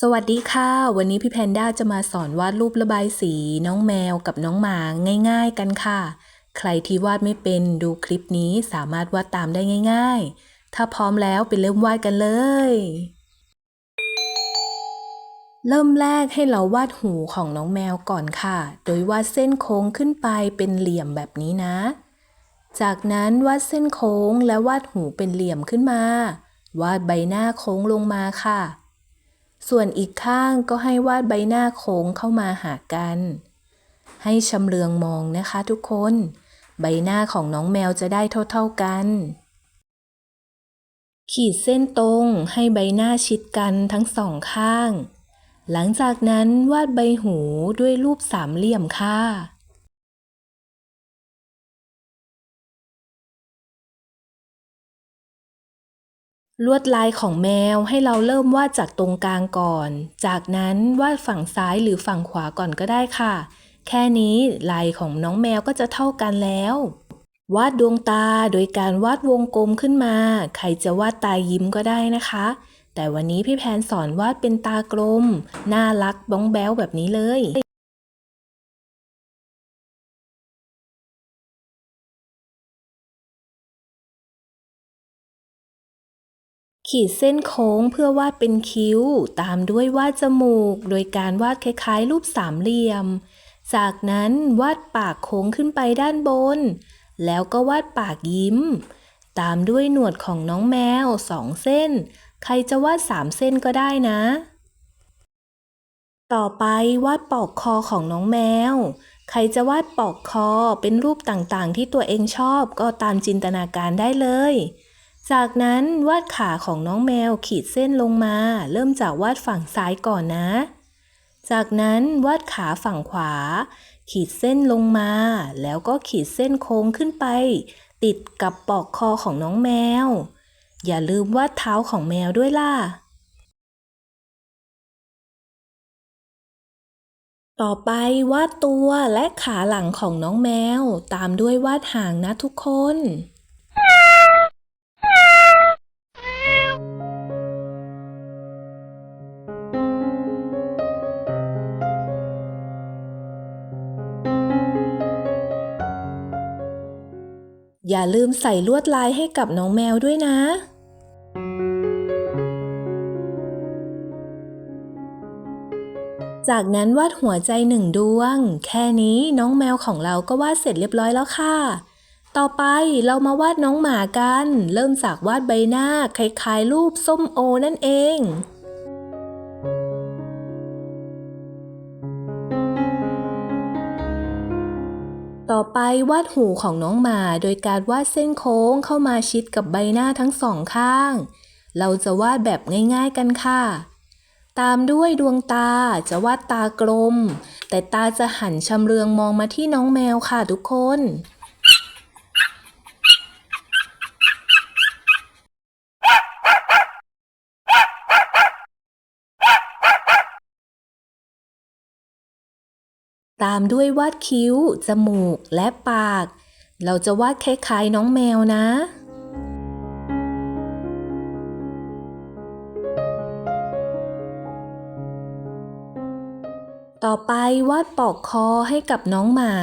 สวัสดีค่ะ วันนี้พี่แพนด้าจะมาสอนวาดรูประบายสี น้องแมวกับน้องหมาง่ายๆกันค่ะ ใครที่วาดไม่เป็นดูคลิปนี้สามารถวาดตามได้ง่ายๆ ถ้าพร้อมแล้วไปเริ่มวาดกันเลย เริ่มแรกให้เราวาดหูของน้องแมวก่อนค่ะ โดยวาดเส้นโค้งขึ้นไปเป็นเหลี่ยมแบบนี้นะ จากนั้นวาดเส้นโค้งและวาดหูเป็นเหลี่ยมขึ้นมา วาดใบหน้าโค้งลงมาค่ะ ส่วนอีกข้างก็ให้วาดใบหน้าโค้งเข้ามาหากัน ให้ชำเลืองมองนะคะทุกคน ใบหน้าของน้องแมวจะได้เท่าๆกัน ขีดเส้นตรงให้ใบหน้าชิดกันทั้งสองข้าง หลังจากนั้นวาดใบหูด้วยรูปสามเหลี่ยมค่ะ ลวดลายของแมวให้เราเริ่มวาดจากตรงกลางก่อน จากนั้นวาดฝั่งซ้ายหรือฝั่งขวาก่อนก็ได้ค่ะ แค่นี้ลายของน้องแมวก็จะเท่ากันแล้ว วาดดวงตาโดยการวาดวงกลมขึ้นมา ใครจะวาดตายิ้มก็ได้นะคะ แต่วันนี้พี่แพนสอนวาดเป็นตากลม น่ารักบ้องแบ้วแบบนี้เลย ขีดเส้นโค้งเพื่อวาดเป็นคิ้ว ตามด้วยวาดจมูก โดยการวาดคล้ายๆ รูปสามเหลี่ยม จากนั้นวาดปากโค้งขึ้นไปด้านบน แล้วก็วาดปากยิ้ม ตามด้วยหนวดของน้องแมวสองเส้น ใครจะวาดสามเส้นก็ได้นะ ต่อไปวาดปอกคอของน้องแมว ใครจะวาดปอกคอเป็นรูปต่างๆ ที่ตัวเองชอบก็ตามจินตนาการได้เลย จากนั้นวาดขาของน้องแมวขีดเส้นลงมา เริ่มจากวาดฝั่งซ้ายก่อนนะ จากนั้นวาดขาฝั่งขวา ขีดเส้นลงมา แล้วก็ขีดเส้นโค้งขึ้นไป ติดกับปอกคอของน้องแมว อย่าลืมวาดเท้าของแมวด้วยล่ะ ต่อไปวาดตัวและขาหลังของน้องแมว ตามด้วยวาดหางนะทุกคน อย่าลืมใส่ลวดลายให้กับน้องแมวด้วยนะ จากนั้นวาดหัวใจหนึ่งดวง แค่นี้น้องแมวของเราก็วาดเสร็จเรียบร้อยแล้วค่ะ ต่อไปเรามาวาดน้องหมากัน เริ่มจากวาดใบหน้าคล้ายๆรูปส้มโอนั่นเอง ต่อไปวาดหูของน้องหมาโดยการวาดเส้นโค้งเข้ามาชิดกับใบหน้าทั้งสองข้าง เราจะวาดแบบง่าย ๆกันค่ะ ตามด้วยดวงตาจะวาดตากลม แต่ตาจะหันชำเลืองมองมาที่น้องแมวค่ะทุกคน ตามด้วยวาดคิ้ว จมูก และปาก เราจะวาดคล้ายๆน้องแมวนะ ต่อไปวาดปอกคอให้กับน้องหมา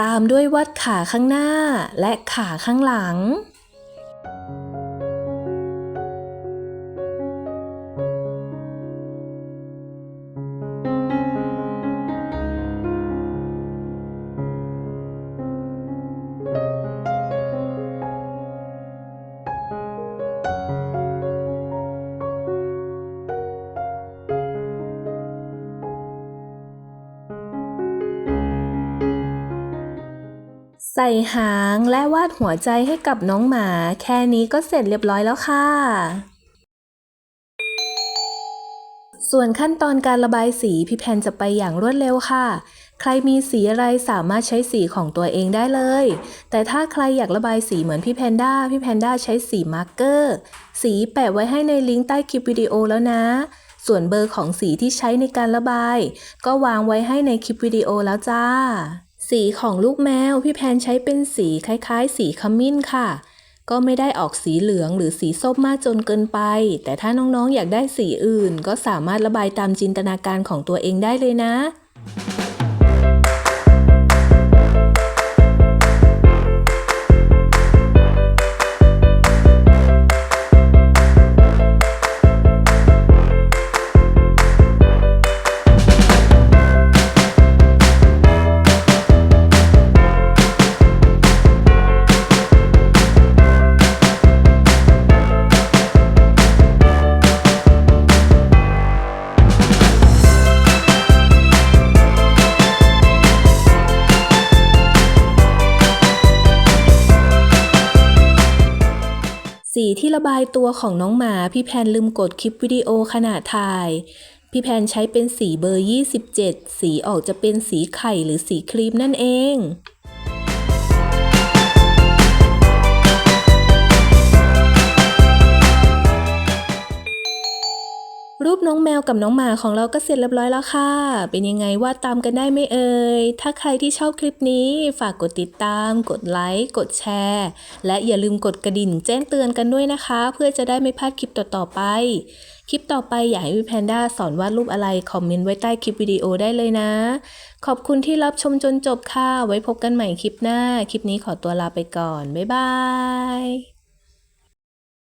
ตามด้วยวาดขาข้างหน้าและขาข้างหลัง ส่หางและวาดหัวใจให้กับน้องหมา แค่นี้ก็เสร็จเรียบร้อยแล้วค่ะ ส่วนขั้นตอนการระบายสีพี่แพนจะไปอย่างรวดเร็วค่ะ ใครมีสีอะไรสามารถใช้สีของตัวเองได้เลย แต่ถ้าใครอยากระบายสีเหมือนพี่แพนด้าพี่แพนด้าใช้สีมาร์กเกอร์ สีแปะไว้ให้ในลิงก์ใต้คลิปวิดีโอแล้วนะส่วนเบอร์ของสีที่ใช้ในการระบาย ก็วางไว้ให้ในคลิปวิดีโอแล้วจ้า สีของลูกแมวพี่แพนใช้เป็นสีคล้ายๆ สีขมิ้นค่ะ ก็ไม่ได้ออกสีเหลืองหรือสีส้มมากจนเกินไป แต่ถ้าน้องๆอยากได้สีอื่น ก็สามารถระบายตามจินตนาการของตัวเองได้เลยนะ สีที่ระบายตัวของน้องหมาพี่แพนลืมกดคลิปวิดีโอขณะถ่าย พี่แพนใช้เป็นสีเบอร์ 27 สีออกจะเป็นสีไข่หรือสีครีมนั่นเอง รูปน้องแมวกับน้องหมาของเราก็เสร็จเรียบร้อยแล้วค่ะ เป็นยังไงวาดตามกันได้ไหมเอ่ย ถ้าใครที่ชอบคลิปนี้ฝากกดติดตาม กดไลค์ กดแชร์ และอย่าลืมกดกระดิ่งแจ้งเตือนกันด้วยนะคะ เพื่อจะได้ไม่พลาดคลิปต่อๆไป คลิปต่อไปอยากให้พี่แพนด้าสอนวาดรูปอะไร คอมเมนต์ไว้ใต้คลิปวิดีโอได้เลยนะ ขอบคุณที่รับชมจนจบค่ะ ไว้พบกันใหม่คลิปหน้า คลิปนี้ขอตัวลาไปก่อน บ๊ายบาย